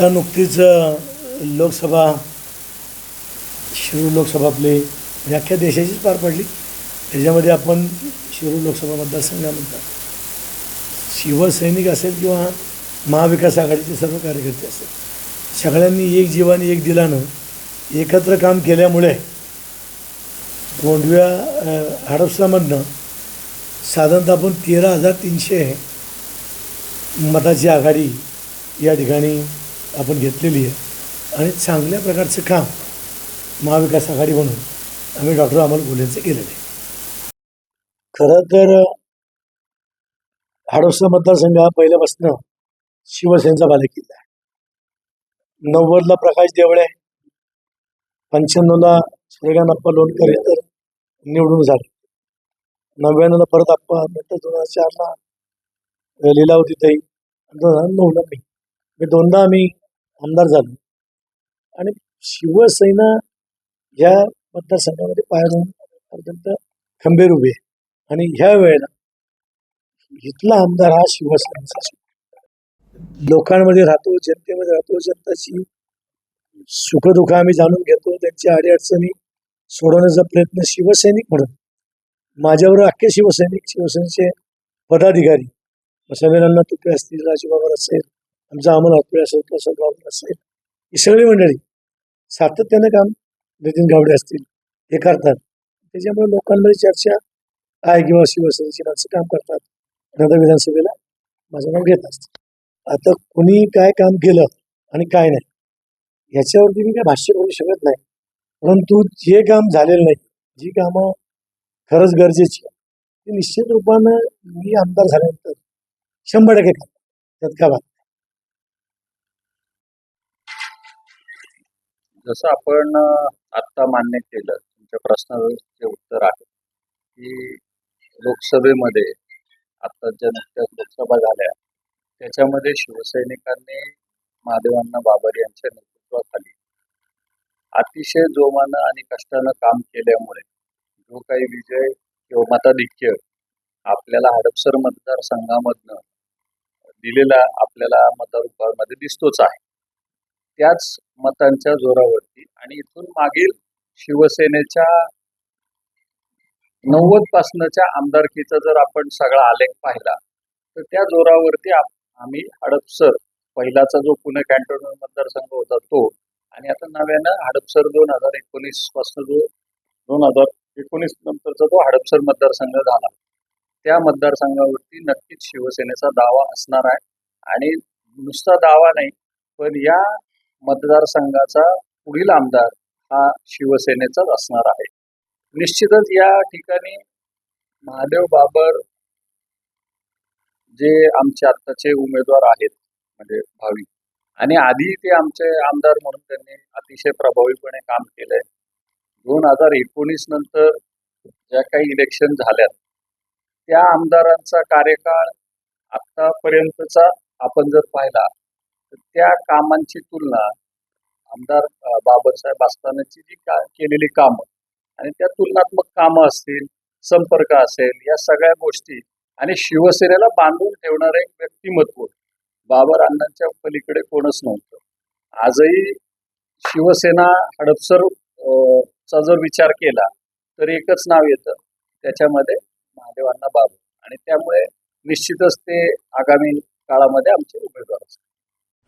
आत्ता नुकतीच लोकसभा शिरूर लोकसभा आपली म्हणजे अख्ख्या देशाचीच पार पडली. त्याच्यामध्ये आपण शिरूर लोकसभा मतदारसंघामधला शिवसैनिक असेल किंवा महाविकास आघाडीचे सर्व कार्यकर्ते असेल सगळ्यांनी एक जीवाने एक दिलानं एकत्र काम केल्यामुळे गोंडव्या अ, हडपसामधनं साधारणतः आपण तेरा हजार तीनशे मताची आघाडी या ठिकाणी आपण घेतलेली आहे. आणि चांगल्या प्रकारचं काम महाविकास आघाडी म्हणून आम्ही डॉक्टर अमोल गोलेंचं केलेलं आहे. खरं तर हाडोसा मतदारसंघ हा पहिल्यापासून शिवसेनेचा बालेकिल्ला आहे. नव्वदला प्रकाश देवळे पंच्याण्णवला सूर्यकांत लोणकर हे तर निवडून झाले. नव्याण्णवला परत आप्पा नंतर दोन हजार चारला लीलावती ताई दोन हजार नऊला मी दोनदा आम्ही आमदार झालो. आणि शिवसेना या मतदारसंघामध्ये पायारून अत्यंत खंबीर उभे आणि ह्या वेळेला इथला आमदार हा शिवसेनेचा लोकांमध्ये राहतो जनतेमध्ये राहतो जनताची सुखदुःख आम्ही जाणून घेतो. त्यांची अडीअडचणी सोडवण्याचा प्रयत्न शिवसैनिक म्हणून. माझ्याबरोबर अख्खे शिवसैनिक शिवसेनेचे पदाधिकारी समीरांना तुपे असतील राजूबाबर असेल आमचा अमोल हातपुरे असेल प्रसाद बाबर असेल. ही सगळी मंडळी सातत्यानं काम नितीन गावडे असतील हे करतात. त्याच्यामुळे लोकांमध्ये चर्चा आहे किंवा शिवसेनेची माणसं काम करतात. नंतर विधानसभेला माझं नाव घेत असतं आता कुणी काय काम केलं आणि काय नाही याच्यावरती मी काय भाष्य करू शकत नाही. परंतु जे काम झालेलं नाही जी कामं खरंच गरजेची ती निश्चित रूपानं मी आमदार झाल्यानंतर शंभर टक्के काम त्यात का जसं आपण आत्ता मान्य केलं तुमच्या प्रश्नाचे उत्तर आहे की लोकसभेमध्ये आता ज्या नुकत्याच लोकसभा झाल्या त्याच्यामध्ये शिवसैनिकांनी महादेवांना बाबर यांच्या नेतृत्वाखाली अतिशय जोमानं आणि कष्टानं काम केल्यामुळे जो काही विजय किंवा मताधिक्य आपल्याला हडपसर मतदारसंघामधनं दिलेला आपल्याला मतदारमध्ये दिसतोच आहे. त्याच मतांच्या जोरावरती आणि इथून मागील शिवसेनेच्या नव्वद पासनच्या आमदारकीचा जर आपण सगळा आलेख पाहिला तर त्या जोरावरती आम्ही हडपसर पहिलाचा जो पुणे कॅन्टोनमेंट मतदारसंघ होता तो आणि आता नव्यानं हडपसर दोन हजार एकोणीसपासून जो दोन हजार एकोणीस नंतरचा जो हडपसर मतदारसंघ झाला त्या मतदारसंघावरती नक्कीच शिवसेनेचा दावा असणार आहे. आणि नुसता दावा नाही पण या मतदारसंघाचा पुढील आमदार हा शिवसेनेचाच असणार आहे. निश्चितच या ठिकाणी महादेव बाबर जे आमचे आत्ताचे उमेदवार आहेत म्हणजे भावी. आणि आधी ते आमचे आमदार म्हणून त्यांनी अतिशय प्रभावीपणे काम केलंय. दोन हजार एकोणीस नंतर ज्या काही इलेक्शन झाल्यात त्या आमदारांचा कार्यकाळ आतापर्यंतचा आपण जर पाहिला त्या कामांची तुलना आमदार बाबरसाहेब बाबासाहेब असतानाची जी का केलेली कामं आणि त्या तुलनात्मक कामं असतील संपर्क असेल या सगळ्या गोष्टी आणि शिवसेनेला बांधून ठेवणारं एक व्यक्तिमत्व बाबर अण्णांच्या पलीकडे कोणच नव्हतं. आजही शिवसेना हडपसर चा जर विचार केला तर एकच नाव येतं त्याच्यामध्ये महादेवांना बाबर. आणि त्यामुळे निश्चितच ते आगामी काळामध्ये आमचे उमेदवार असतात